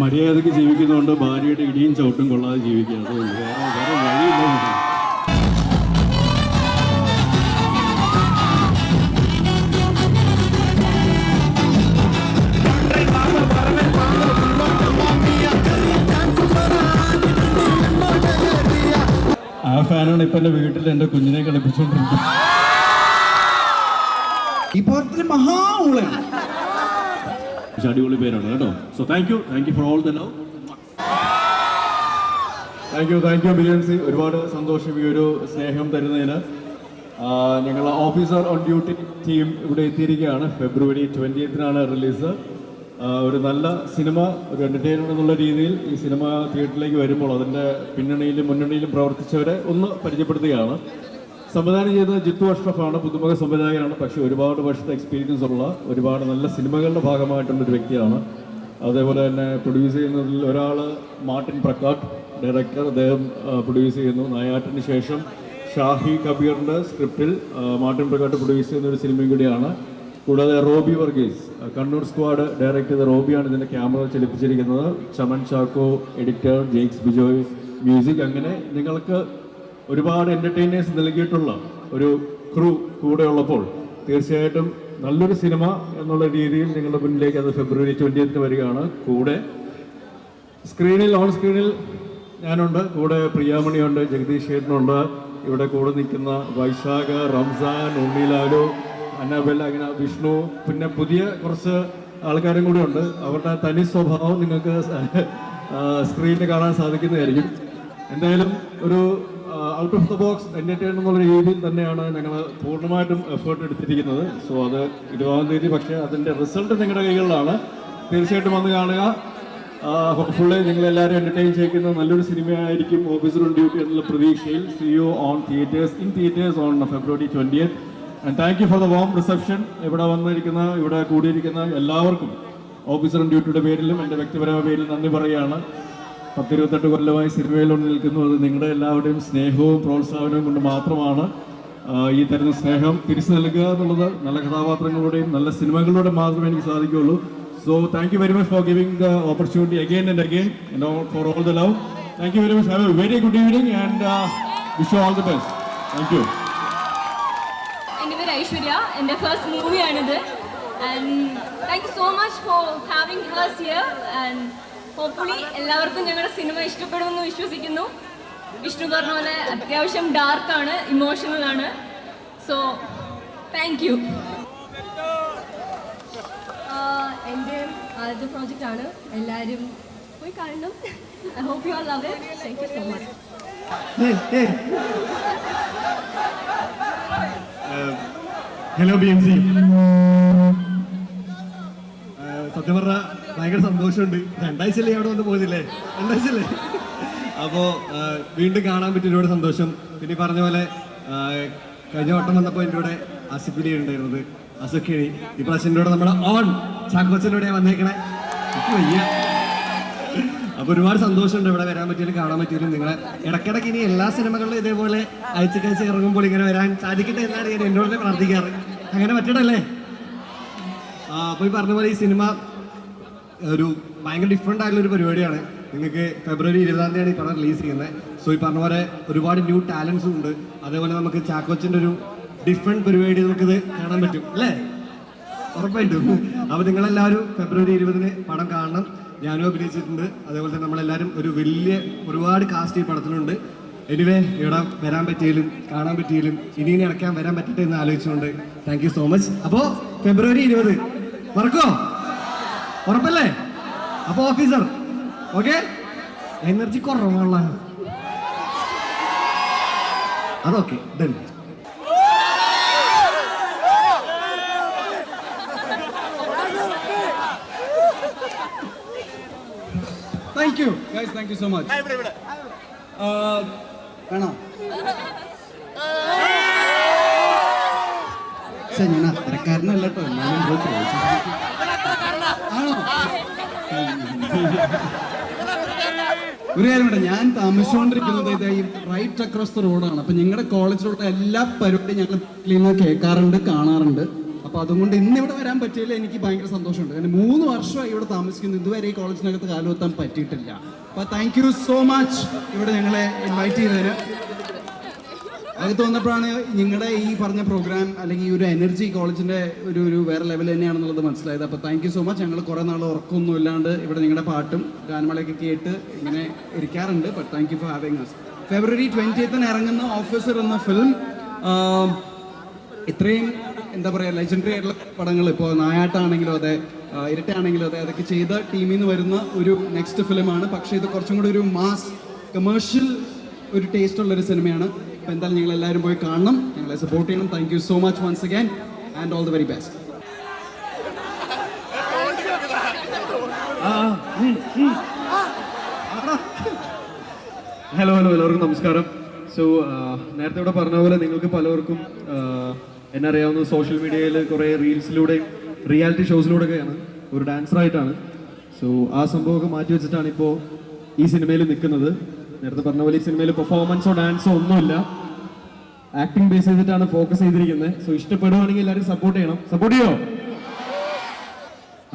മര്യാദയ്ക്ക് ജീവിക്കുന്നതുകൊണ്ട് ഭാര്യയുടെ ഇടിയും ചവിട്ടും കൊള്ളാതെ ജീവിക്കുകയാണ് അതുകൊണ്ട് വേറെ വേറെ വഴിയില്ല. ആ ഫാനാണ് ഇപ്പൊ എന്റെ വീട്ടിൽ എന്റെ കുഞ്ഞിനെ കളിപ്പിച്ചോണ്ടിരിക്കുന്നത് പടത്തിലെ മഹാ ഊളയാണ് പക്ഷെ അടിപൊളി പേരാണ് കേട്ടോ. So thank you thank you for all the love thank you thank you ബിജൻസി ഒരുപാട് സന്തോഷം ഈ ഒരു സ്നേഹം തരുന്നതിന്. ഞങ്ങൾ ഓഫീസർ ഓൺ ഡ്യൂട്ടി ടീം ഇവിടെ എത്തിയിരിക്കുകയാണ്. ഫെബ്രുവരി ട്വന്റിയത്തിനാണ് റിലീസ് ഒരു നല്ല സിനിമ ഒരു എന്റർടൈൻമെന്റ് എന്നുള്ള രീതിയിൽ ഈ സിനിമ തിയേറ്ററിലേക്ക് വരുമ്പോൾ അതിന്റെ പിന്നണിയിലും മുന്നണിയിലും പ്രവർത്തിച്ചവരെ ഒന്ന് പരിചയപ്പെടുത്തുകയാണ്. സംവിധാനം ചെയ്ത ജിത്തു അഷ്റഫാണ് പുതുമുഖ സംവിധായകനാണ്. പക്ഷേ ഒരുപാട് വർഷത്തെ എക്സ്പീരിയൻസ് ഉള്ള ഒരുപാട് നല്ല സിനിമകളുടെ ഭാഗമായിട്ടുള്ള ഒരു വ്യക്തിയാണ്. അതേപോലെ തന്നെ പ്രൊഡ്യൂസ് ചെയ്യുന്നതിൽ ഒരാൾ മാർട്ടിൻ പ്രക്കാട്ട് ഡയറക്ടർ അദ്ദേഹം പ്രൊഡ്യൂസ് ചെയ്യുന്നു. നായാട്ടിന് ശേഷം ഷാഹി കബീറിന്റെ സ്ക്രിപ്റ്റിൽ മാർട്ടിൻ പ്രക്കാട്ട് പ്രൊഡ്യൂസ് ചെയ്യുന്ന ഒരു സിനിമയും കൂടിയാണ്. കൂടാതെ റോബി വർഗീസ് കണ്ണൂർ സ്ക്വാഡ് ഡയറക്ട് ചെയ്ത റോബിയാണ് ഇതിന്റെ ക്യാമറ ചലിപ്പിച്ചിരിക്കുന്നത്. ചമൻ ചാക്കോ എഡിറ്റർ ജെയ്ക്സ് ബിജോയ് മ്യൂസിക് അങ്ങനെ നിങ്ങൾക്ക് ഒരുപാട് എന്റർടൈനേഴ്സ് നൽകിയിട്ടുള്ള ഒരു ക്രൂ കൂടെ ഉള്ളപ്പോൾ തീർച്ചയായിട്ടും നല്ലൊരു സിനിമ എന്നുള്ള രീതിയിൽ നിങ്ങളുടെ മുന്നിലേക്ക് അത് ഫെബ്രുവരി ട്വന്റിയത്തിന് വരികയാണ്. കൂടെ സ്ക്രീനിൽ ഓൺ സ്ക്രീനിൽ ഞാനുണ്ട്. കൂടെ പ്രിയാമണിയുണ്ട് ജഗദീഷ് ചേട്ടനുണ്ട് ഇവിടെ കൂടെ നിൽക്കുന്ന വൈശാഖ് റംസാൻ ഉണ്ണിലാലു അന്നബെൽ അങ്ങനെ വിഷ്ണു പിന്നെ പുതിയ കുറച്ച് ആൾക്കാരും കൂടെ ഉണ്ട്. അവരുടെ തനി സ്വഭാവം നിങ്ങൾക്ക് സ്ക്രീനിൽ കാണാൻ സാധിക്കുന്നതായിരിക്കും. എന്തായാലും ഒരു out of the box entertain എന്നുള്ള രീതിയിൽ തന്നെയാണ് ഞങ്ങൾ പൂർണമായിട്ടും എഫേർട്ട് എടുത്തിരിക്കുന്നത്. സോ അത് ഇരുപതാം തീയതി പക്ഷേ അതിന്റെ റിസൾട്ട് നിങ്ങളുടെ കൈകളിലാണ്. തീർച്ചയായിട്ടും വന്ന് കാണുക. ഫുള്ള് നിങ്ങളെല്ലാവരും എന്റർടൈൻ ചെയ്യിക്കുന്ന നല്ലൊരു സിനിമയായിരിക്കും ഓഫീസർ ഓൺ ഡ്യൂട്ടി എന്നുള്ള പ്രതീക്ഷയിൽ see you on theatres in theatres on February twentieth and thank you for the warm reception ഇവിടെ വന്നിരിക്കുന്ന ഇവിടെ കൂടിയിരിക്കുന്ന എല്ലാവർക്കും ഓഫീസർ ഓൺ ഡ്യൂട്ടിയുടെ പേരിലും എന്റെ വ്യക്തിപരമായ പേരിലും നന്ദി പറയുകയാണ്. പത്തിരുപത്തെട്ട് കൊല്ലമായി സിനിമയിലൊന്ന് നിൽക്കുന്നു. അത് നിങ്ങളുടെ എല്ലാവരുടെയും സ്നേഹവും പ്രോത്സാഹനവും കൊണ്ട് മാത്രമാണ് ഈ തരുന്ന സ്നേഹം തിരിച്ചു നൽകുക എന്നുള്ളത് നല്ല കഥാപാത്രങ്ങളുടെയും നല്ല സിനിമകളിലൂടെ മാത്രമേ എനിക്ക് സാധിക്കുകയുള്ളൂ. So thank you very much for giving the opportunity again and again for all the love thank you very much have a very good evening and wish all the best thank you എന്റെ ഐശ്വര്യ. എന്റെ first മൂവിയാണിത് and thank you so much for having here and hopefully എല്ലാവർക്കും ഞങ്ങളുടെ cinema ഇഷ്ടപ്പെടുമെന്ന് വിശ്വസിക്കുന്നു. വിഷ്ണു പറഞ്ഞ പോലെ അത്യാവശ്യം ഡാർക്കാണ് ഇമോഷണൽ ആണ്. സോ താങ്ക് യു എന്റെ ആദ്യത്തെ പ്രോജക്റ്റ് ആണ്. എല്ലാവരും പോയി കാണണം. I hope you are love thank you so much hello B M C സത്യം പറഞ്ഞാൽ ഭയങ്കര സന്തോഷമുണ്ട്. രണ്ടാഴ്ചയല്ലേ അവിടെ വന്ന് പോയില്ലേ രണ്ടാഴ്ചയല്ലേ? അപ്പോൾ വീണ്ടും കാണാൻ പറ്റിയ ഒരുപാട് സന്തോഷം. പിന്നെ പറഞ്ഞ പോലെ കഴിഞ്ഞ വട്ടം വന്നപ്പോൾ എന്റെ കൂടെ അസിഫിലി ഉണ്ടായിരുന്നത് അസുഖിണി ഈ പ്രാവശ്യം എന്റെ കൂടെ നമ്മുടെ ഓൺ ചാക്കോച്ചന്റെ വന്നേക്കണേ. വയ്യ. അപ്പൊ ഒരുപാട് സന്തോഷമുണ്ട് ഇവിടെ വരാൻ പറ്റിയാലും കാണാൻ പറ്റിയാലും നിങ്ങളെ. ഇടയ്ക്കിടയ്ക്ക് ഇനി എല്ലാ സിനിമകളിലും ഇതേപോലെ അയച്ചു കഴിച്ച് ഇറങ്ങുമ്പോൾ ഇങ്ങനെ വരാൻ സാധിക്കട്ടെ എന്നാണ് ഞാൻ എന്നോട് പ്രാർത്ഥിക്കാറ്. അങ്ങനെ പറ്റണല്ലേ ആ, അപ്പൊ ഈ പറഞ്ഞ പോലെ ഈ സിനിമ ഒരു ഭയങ്കര ഡിഫറെന്റ് ആയിട്ടുള്ള ഒരു പരിപാടിയാണ്. നിങ്ങൾക്ക് ഫെബ്രുവരി ഇരുപതാം തീയതിയാണ് ഈ പടം റിലീസ് ചെയ്യുന്നത്. സോ ഈ പറഞ്ഞ പോലെ ഒരുപാട് ന്യൂ ടാലൻസും ഉണ്ട്. അതേപോലെ നമുക്ക് ചാക്കോച്ചിന്റെ ഒരു ഡിഫറെന്റ് പരിപാടി നമുക്കിത് കാണാൻ പറ്റും അല്ലേ? ഉറപ്പായിട്ടും. അപ്പോൾ നിങ്ങളെല്ലാവരും ഫെബ്രുവരി ഇരുപതിന് പടം കാണണം. ഞാനും അഭിനയിച്ചിട്ടുണ്ട്. അതേപോലെ തന്നെ നമ്മളെല്ലാവരും ഒരു വലിയ ഒരുപാട് കാസ്റ്റ് ഈ പടത്തിലുണ്ട്. എനിവേ ഇവിടെ വരാൻ പറ്റിയാലും കാണാൻ പറ്റിയാലും ഇനി ഇനി ഇടയ്ക്കാൻ വരാൻ പറ്റട്ടെ എന്ന് ആലോചിച്ചുകൊണ്ട് താങ്ക് യു സോ മച്ച് അപ്പോൾ ഫെബ്രുവരി ഇരുപത്. മറക്കോ ഉറപ്പല്ലേ? അപ്പോൾ ഓഫീസർ ഓക്കെ എനർജി കുറവുള്ള അതൊക്കെ done thank you guys thank you so much വേണോ? പക്ഷെ ഞാൻ അത്തരക്കാരനല്ല കേട്ടോ. ഒരു കാര്യം വേണ്ട ഞാൻ താമസിച്ചുകൊണ്ടിരിക്കുന്നത് ഇത് റൈറ്റ് അക്രോസ് ദ റോഡാണ് അപ്പൊ ഞങ്ങളുടെ കോളേജിലുള്ള എല്ലാ പരിപാടിയും ഞങ്ങൾ ക്ലീൻ കേൾക്കാറുണ്ട് കാണാറുണ്ട്. അപ്പൊ അതുകൊണ്ട് ഇന്ന് ഇവിടെ വരാൻ പറ്റിയില്ല എനിക്ക് ഭയങ്കര സന്തോഷമുണ്ട്. കാരണം മൂന്ന് വർഷമായി ഇവിടെ താമസിക്കുന്നു. ഇതുവരെ ഈ കോളേജിനകത്ത് കാലുവെത്താൻ പറ്റിയിട്ടില്ല. അപ്പൊ താങ്ക് യു സോ മച്ച് ഇവിടെ ഞങ്ങളെ ഇൻവൈറ്റ് ചെയ്തതിന്. അകത്ത് വന്നപ്പോഴാണ് നിങ്ങളുടെ ഈ പറഞ്ഞ പ്രോഗ്രാം അല്ലെങ്കിൽ ഈ ഒരു എനർജി കോളേജിന്റെ ഒരു ഒരു വേറെ ലെവൽ തന്നെയാണെന്നുള്ളത് മനസ്സിലായത്. അപ്പോൾ താങ്ക് യു സോ മച്ച് ഞങ്ങൾ കുറേ നാൾ ഉറക്കമൊന്നും ഇല്ലാണ്ട് ഇവിടെ നിങ്ങളുടെ പാട്ടും ഗാനമേളയൊക്കെ കേട്ട് ഇങ്ങനെ ഇരിക്കാറുണ്ട്. But thank you for having us February ട്വന്റിയത്തിന് ഇറങ്ങുന്ന ഓഫീസർ എന്ന ഫിലിം ഇത്രയും എന്താ പറയുക ലെജൻഡറി ആയിട്ടുള്ള പടങ്ങൾ ഇപ്പോൾ നായാട്ടാണെങ്കിലും അതെ ഇരട്ടയാണെങ്കിലും അതെ അതൊക്കെ ചെയ്ത ടീമിൽ നിന്ന് വരുന്ന ഒരു നെക്സ്റ്റ് ഫിലിമാണ് പക്ഷേ ഇത് കുറച്ചും കൂടി ഒരു മാസ് കമേഴ്ഷ്യൽ ഒരു ടേസ്റ്റ് ഉള്ള ഒരു സിനിമയാണ് അപ്പോൾ എന്തായാലും നിങ്ങൾ എല്ലാവരും പോയി കാണണം. ഞങ്ങളെ സപ്പോർട്ട് ചെയ്യണം. Thank you so much once again and all the very best hello hello എല്ലാവർക്കും നമസ്കാരം. സോ നേരത്തെ ഇവിടെ പറഞ്ഞ പോലെ നിങ്ങൾക്ക് പലവർക്കും എന്നറിയാവുന്ന സോഷ്യൽ മീഡിയയിൽ കുറേ റീൽസിലൂടെയും റിയാലിറ്റി ഷോസിലൂടെയൊക്കെയാണ് ഒരു ഡാൻസറായിട്ടാണ് സോ ആ സംഭവമൊക്കെ മാറ്റി വെച്ചിട്ടാണ് ഇപ്പോൾ ഈ സിനിമയിൽ നിൽക്കുന്നത്. നേരത്തെ പറഞ്ഞ പോലെ ഈ സിനിമയിൽ പെർഫോമൻസോ ഡാൻസോ ഒന്നുമില്ല. ആക്ടിംഗ് ബേസ് ചെയ്തിട്ടാണ് ഫോക്കസ് ചെയ്തിരിക്കുന്നത്. സോ ഇഷ്ടപ്പെടുവാണെങ്കിൽ എല്ലാവരും സപ്പോർട്ട് ചെയ്യണം. സപ്പോർട്ട് ചെയ്യോ?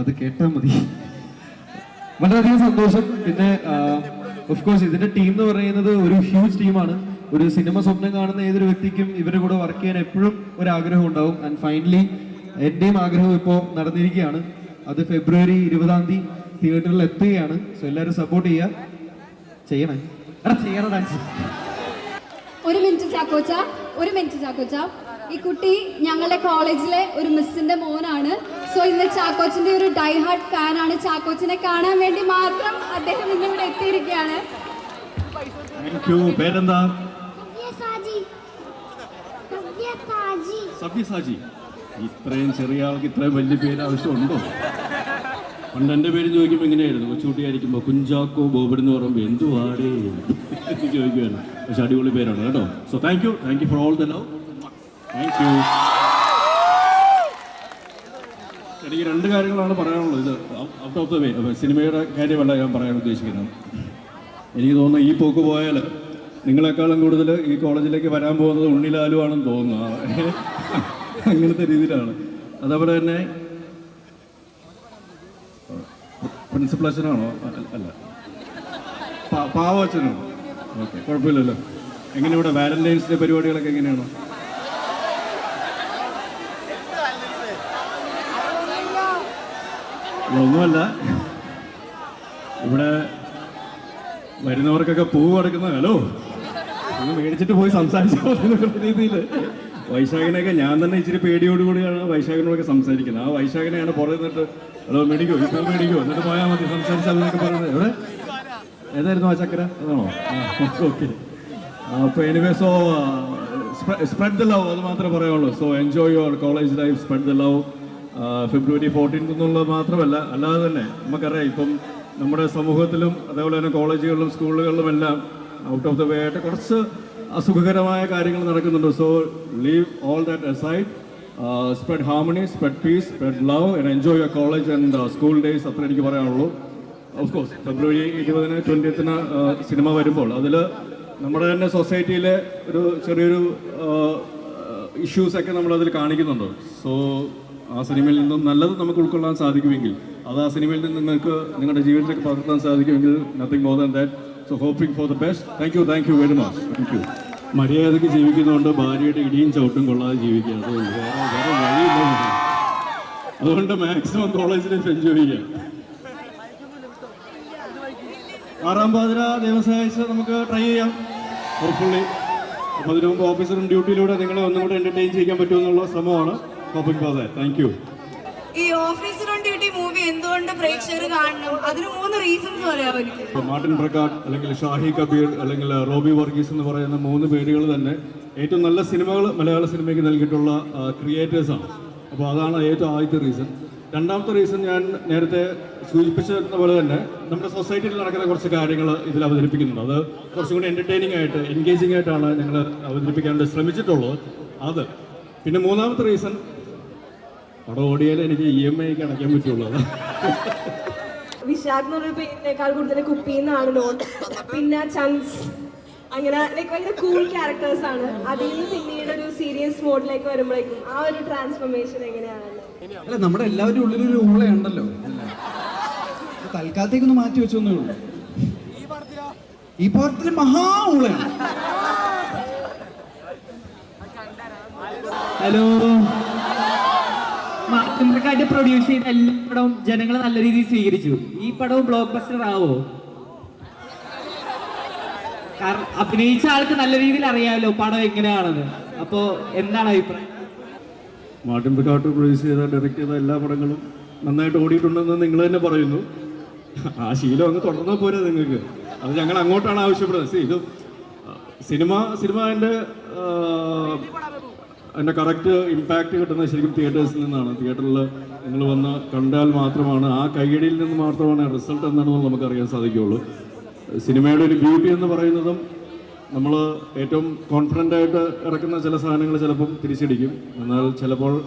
അത് കേട്ടാൽ മതി. വളരെയധികം സന്തോഷം. പിന്നെ ഓഫ് കോഴ്സ് ഇതിന്റെ ടീം എന്ന് പറയുന്നത് ഒരു ഹ്യൂജ് ടീമാണ് ഒരു സിനിമ സ്വപ്നം കാണുന്ന ഏതൊരു വ്യക്തിക്കും ഇവരുടെ കൂടെ വർക്ക് ചെയ്യാൻ എപ്പോഴും ഒരു ആഗ്രഹം ഉണ്ടാവും. ആൻഡ് ഫൈനലി എന്റെയും ആഗ്രഹം ഇപ്പോൾ നടന്നിരിക്കുകയാണ്. അത് ഫെബ്രുവരി ഇരുപതാം തീയതി തിയേറ്ററിൽ എത്തുകയാണ്. സോ എല്ലാവരും സപ്പോർട്ട് ചെയ്യുക. ചെയ്യണേ. ഒരു മിനിറ്റ് ചാക്കോച്ച ഒരു മിനിറ്റ് ചാക്കോച്ച. ഈ കുട്ടി ഞങ്ങളുടെ കോളേജിലെ ഒരു മിസ്സിന്റെ മോനാണ്. സോ ഇന്ന് ചാക്കോച്ചിന്റെ ഒരു ഡൈ ഹാർട്ട് ഫാൻ ആണ്. ചാക്കോച്ചിനെ കാണാൻ വേണ്ടി മാത്രം അദ്ദേഹം ഇന്ന് ഇവിടെ എത്തിയിരിക്കുകയാണ് പേരെന്താ. സബ്യസാജി ഇത്രയും ചെറിയ ആൾക്ക് ഇത്രയും വലിയ പേര് ആവശ്യമുണ്ടോ? പണ്ട് എന്റെ പേര് ചോദിക്കുമ്പോൾ എങ്ങനെയായിരുന്നു? കൊച്ചുകുട്ടിയായിരിക്കുമ്പോൾ കുഞ്ചാക്കോ ബോബഡ് എന്ന് പറയുമ്പോൾ എന്തുവാടേ? എന്ന് ചോദിക്കുകയാണ് പക്ഷെ അടിപൊളി പേരാണ് കേട്ടോ. So thank you thank you for all the love thank you എനിക്ക് രണ്ട് കാര്യങ്ങളാണ് പറയാനുള്ളത്. ഇത് ഔട്ട് ഓഫ് ദ വേ സിനിമയുടെ കാര്യമല്ല ഞാൻ പറയാൻ ഉദ്ദേശിക്കുന്നത്. എനിക്ക് തോന്നുന്നു ഈ പോക്ക് പോയാൽ നിങ്ങളെക്കാളും കൂടുതൽ ഈ കോളേജിലേക്ക് വരാൻ പോകുന്നത് ഉണ്ണിലാലു ആണെന്ന് തോന്നുന്നു. അങ്ങനത്തെ രീതിയിലാണ്. അതേപോലെ തന്നെ പ്രിൻസിപ്പൽ അച്ഛനാണോ അല്ല. പാവ അച്ഛനാണോ ഓക്കെ കുഴപ്പമില്ലല്ലോ. എങ്ങനെ ഇവിടെ വാലന്റൈൻസ് പരിപാടികളൊക്കെ എങ്ങനെയാണോ? ഒന്നുമല്ല. ഇവിടെ വരുന്നവർക്കൊക്കെ പൂവ് കൊടുക്കുന്ന ഹലോ. ഒന്ന് മേടിച്ചിട്ട് പോയി സംസാരിച്ചോ രീതിയിൽ വൈശാഖിനെയൊക്കെ ഞാൻ തന്നെ ഇച്ചിരി പേടിയോടുകൂടിയാണ് വൈശാഖിനോടൊക്കെ സംസാരിക്കുന്നത്. ആ വൈശാഖിനെയാണ് പുറത്ത് നിന്നിട്ട് ഹലോ മേടിക്കോ പൂ മേടിക്കോ. എന്നിട്ട് പോയാൽ മതി സംസാരിച്ചാൽ പറയുന്നത്. എവിടെ? ഏതായിരുന്നു ആ ചക്കര? അതാണോ? ഓക്കെ. അപ്പോൾ anyway so spread the love അത് മാത്രമേ പറയുള്ളൂ. So enjoy your college life spread the love February fourteenth എന്നുള്ളത് മാത്രമല്ല അല്ലാതെ തന്നെ നമുക്കറിയാം ഇപ്പം നമ്മുടെ സമൂഹത്തിലും അതേപോലെ തന്നെ കോളേജുകളിലും സ്കൂളുകളിലും എല്ലാം ഔട്ട് ഓഫ് ദ വേ ആയിട്ട് കുറച്ച് അസുഖകരമായ കാര്യങ്ങൾ നടക്കുന്നുണ്ട്. So leave all that aside. Spread harmony spread peace spread love and enjoy your college and school days അത്ര എനിക്ക് പറയാനുള്ളൂ. ഓഫ് കോഴ്സ് ഫെബ്രുവരി ഇരുപതിന് ട്വന്റിയത്തിന് സിനിമ വരുമ്പോൾ അതിൽ നമ്മുടെ തന്നെ സൊസൈറ്റിയിലെ ഒരു ചെറിയൊരു ഇഷ്യൂസൊക്കെ നമ്മൾ അതിൽ കാണിക്കുന്നുണ്ട്. സോ ആ സിനിമയിൽ നിന്നും നല്ലത് നമുക്ക് ഉൾക്കൊള്ളാൻ സാധിക്കുമെങ്കിൽ അത് ആ സിനിമയിൽ നിന്ന് നിങ്ങൾക്ക് നിങ്ങളുടെ ജീവിതത്തിലേക്ക് പകർത്താൻ സാധിക്കുമെങ്കിൽ nothing more than that so hoping for the best thank you thank you very much thank you മര്യാദയ്ക്ക് ജീവിക്കുന്നതുകൊണ്ട് ഭാര്യയുടെ ഇടിയും ചവിട്ടും കൊള്ളാതെ ജീവിക്കുക. അതുകൊണ്ട് മാക്സിമം കോളേജ് എൻജോയ് ചെയ്യാം ആറാം പാതിര ദൈവം നമുക്ക് ട്രൈ ചെയ്യാം. ഹോപ്പ്ഫുള്ളി അപ്പോൾ അതിനു മുമ്പ് ഓഫീസറും ഡ്യൂട്ടിയിലൂടെ നിങ്ങളെ ഒന്നും കൂടെ എന്റർടൈൻ ചെയ്യാൻ പറ്റുമെന്നുള്ള ശ്രമമാണ്. ഹോപ്പിംഗ് പാതെ താങ്ക് യു ഈ ഓഫീസ് ഓൺ ഡ്യൂട്ടി മൂവി എന്തുകൊണ്ട് പ്രേക്ഷകർ കാണണം? അതിന് മൂന്ന് റീസൺസ് പറയാമോ മാർട്ടിൻ പ്രകാട് അല്ലെങ്കിൽ ഷാഹി കബീർ അല്ലെങ്കിൽ റോബി വർഗീസ് എന്ന് പറയുന്ന മൂന്ന് പേരുകൾ തന്നെ ഏറ്റവും നല്ല സിനിമകൾ മലയാള സിനിമയ്ക്ക് നൽകിയിട്ടുള്ള ക്രിയേറ്റേഴ്സാണ് അപ്പോൾ അതാണ് ഏറ്റവും ആദ്യത്തെ റീസൺ രണ്ടാമത്തെ റീസൺ ഞാൻ നേരത്തെ സൂചിപ്പിച്ചിരുന്ന പോലെ തന്നെ നമ്മുടെ സൊസൈറ്റിയിൽ നടക്കുന്ന കുറച്ച് കാര്യങ്ങൾ ഇതിൽ അവതരിപ്പിക്കുന്നുണ്ട്. അത് കുറച്ചും കൂടി എന്റർടൈനിങ് ആയിട്ട് എൻഗേജിങ് ആയിട്ടാണ് ഞങ്ങൾ അവതരിപ്പിക്കാൻ ശ്രമിച്ചിട്ടുള്ളത്. അത് പിന്നെ മൂന്നാമത്തെ റീസൺ പടം ഓടിയാലും എനിക്ക് ഇ എം ഐ അടയ്ക്കാൻ പറ്റുള്ളൂ. വിശാഖ് എന്ന് പേരിനേക്കാൾ കൂടുതൽ കുപ്പിന്നാണ് നോട്ട് പിന്നെ ചൻസ് അങ്ങനെ ലൈക്ക് ഭയങ്കര കൂൾ ക്യാരക്ടേഴ്സ് ആണ്. അതിൽ നിന്ന് പിന്നീട് ഒരു സീരിയസ് മോഡിലേക്ക് വരുമ്പോഴേക്കും ആ ഒരു ട്രാൻസ്ഫോർമേഷൻ എങ്ങനെയാണ്? അല്ല നമ്മുടെ എല്ലാവരുടെ ഉള്ളിലൊരു ഊളയുണ്ടല്ലോ അപ്പൊ തൽക്കാലത്തേക്കൊന്ന് മാറ്റി വെച്ചൊന്നേ ഉള്ളൂ. ഈ പടത്തിൽ മഹാ ഊളയാണ് ഹലോ മാർക്കറ്റ് പ്രൊഡ്യൂസ് ചെയ്ത എല്ലാ പടവും ജനങ്ങൾ നല്ല രീതിയിൽ സ്വീകരിച്ചു. ഈ പടവും ബ്ലോക്ക് ബസ്റ്റർ ആവോ? കാരണം അഭിനയിച്ച ആൾക്ക് നല്ല രീതിയിൽ അറിയാമല്ലോ പടം എങ്ങനെയാണെന്ന്. അപ്പോ എന്താണ് അഭിപ്രായം? മാർട്ടിൻ പ്രൊഡ്യൂസ് ചെയ്ത ഡയറക്റ്റ് ചെയ്ത എല്ലാ പടങ്ങളും നന്നായിട്ട് ഓടിയിട്ടുണ്ടെന്ന് നിങ്ങൾ തന്നെ പറയുന്നു. ആ ശീലം അങ്ങ് തുടർന്നാൽ പോരാ നിങ്ങൾക്ക്. അത് ഞങ്ങൾ അങ്ങോട്ടാണ് ആവശ്യപ്പെടുന്നത്. ഇത് സിനിമ സിനിമ അതിന്റെ അതിന്റെ കറക്റ്റ് ഇമ്പാക്റ്റ് കിട്ടുന്നത് ശരിക്കും തിയേറ്റേഴ്സിൽ നിന്നാണ്. തിയേറ്ററിൽ നിങ്ങൾ വന്ന് കണ്ടാൽ മാത്രമാണ് ആ കൈയടിയിൽ നിന്ന് മാത്രമാണ് റിസൾട്ട് എന്താണെന്ന് നമുക്ക് നമുക്കറിയാൻ സാധിക്കുകയുള്ളൂ. സിനിമയുടെ ഒരു ബ്യൂട്ടി എന്ന് പറയുന്നതും നമ്മൾ ഏറ്റവും കോൺഫിഡന്റ് ആയിട്ട് ഇറക്കുന്ന ചില സാധനങ്ങൾ ചിലപ്പം തിരിച്ചടിക്കും. എന്നാൽ ചിലപ്പോൾ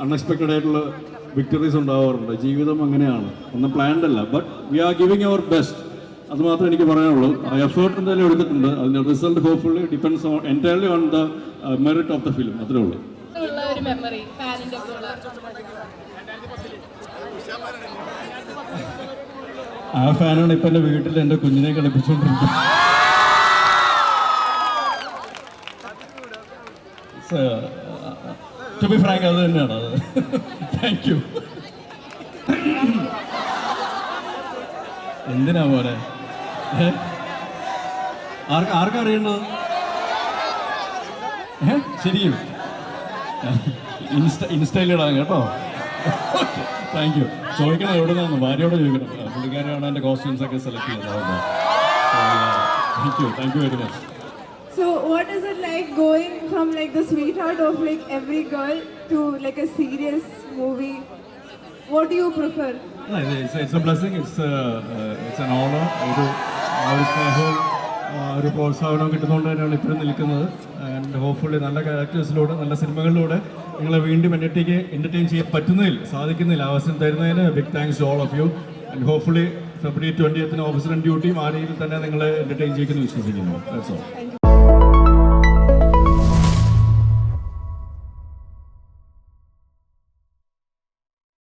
അൺഎക്സ്പെക്റ്റഡ് ആയിട്ടുള്ള വിക്ടറീസ് ഉണ്ടാവാറുണ്ട്. ജീവിതം അങ്ങനെയാണ്. ഒന്നും പ്ലാൻഡ് അല്ല. But we are giving our best അത് മാത്രമേ എനിക്ക് പറയാനുള്ളൂ എഫേർട്ട് എന്തായാലും എടുത്തിട്ടുണ്ട്. അതിന്റെ result hopefully depends on entirely on the merit of the film അത്രേ ഉള്ളൂ. ആ ഫാനാണ് ഇപ്പം എന്റെ വീട്ടിൽ എന്റെ കുഞ്ഞിനെ കളിപ്പിച്ചുകൊണ്ടിരിക്കുന്നത് ടു ബി ഫ്രാങ്ക് അത് തന്നെയാണ് അത്. താങ്ക് യു എന്തിനാ പോലെ? ആർക്ക് ആർക്കാ അറിയണ്ടത്? ഏ? ശരിക്കും. ഇൻസ്റ്റ ഇൻസ്റ്റയിലിടാം കേട്ടോ. താങ്ക് യു ചോദിക്കണം എവിടെ നിന്നാണ് ഭാര്യയോട് ചോദിക്കണം. പുള്ളിക്കാരാണ് എന്റെ കോസ്റ്റ്യൂംസ് ഒക്കെ സെലക്ട് ചെയ്യുന്നത്. Thank you thank you very much So what is it like going from like the sweetheart of like every girl to like a serious movie? What do you prefer? It's a blessing it's it's an honour ഒരു ആ ഒരു സ്നേഹവും ഒരു പ്രോത്സാഹനവും കിട്ടുന്നതുകൊണ്ട് തന്നെയാണ് ഇപ്പോഴും നിൽക്കുന്നത്. ആൻഡ് ഹോപ്പ്ഫുള്ളി നല്ല ക്യാരക്ടേഴ്സിലൂടെ നല്ല സിനിമകളിലൂടെ നിങ്ങളെ വീണ്ടും എന്റർടൈക്ക് എന്റർടൈൻ ചെയ്യാൻ പറ്റുന്നതിൽ സാധിക്കുന്നില്ല. അവസരം തരുന്നതിന് big thanks to all of you and hopefully February ട്വന്റിയത്തിന് officer ഡ്യൂട്ടിയും ആ രീതിയിൽ തന്നെ നിങ്ങളെ എന്റർടൈൻ ചെയ്യുമെന്ന് വിശ്വസിക്കുന്നു.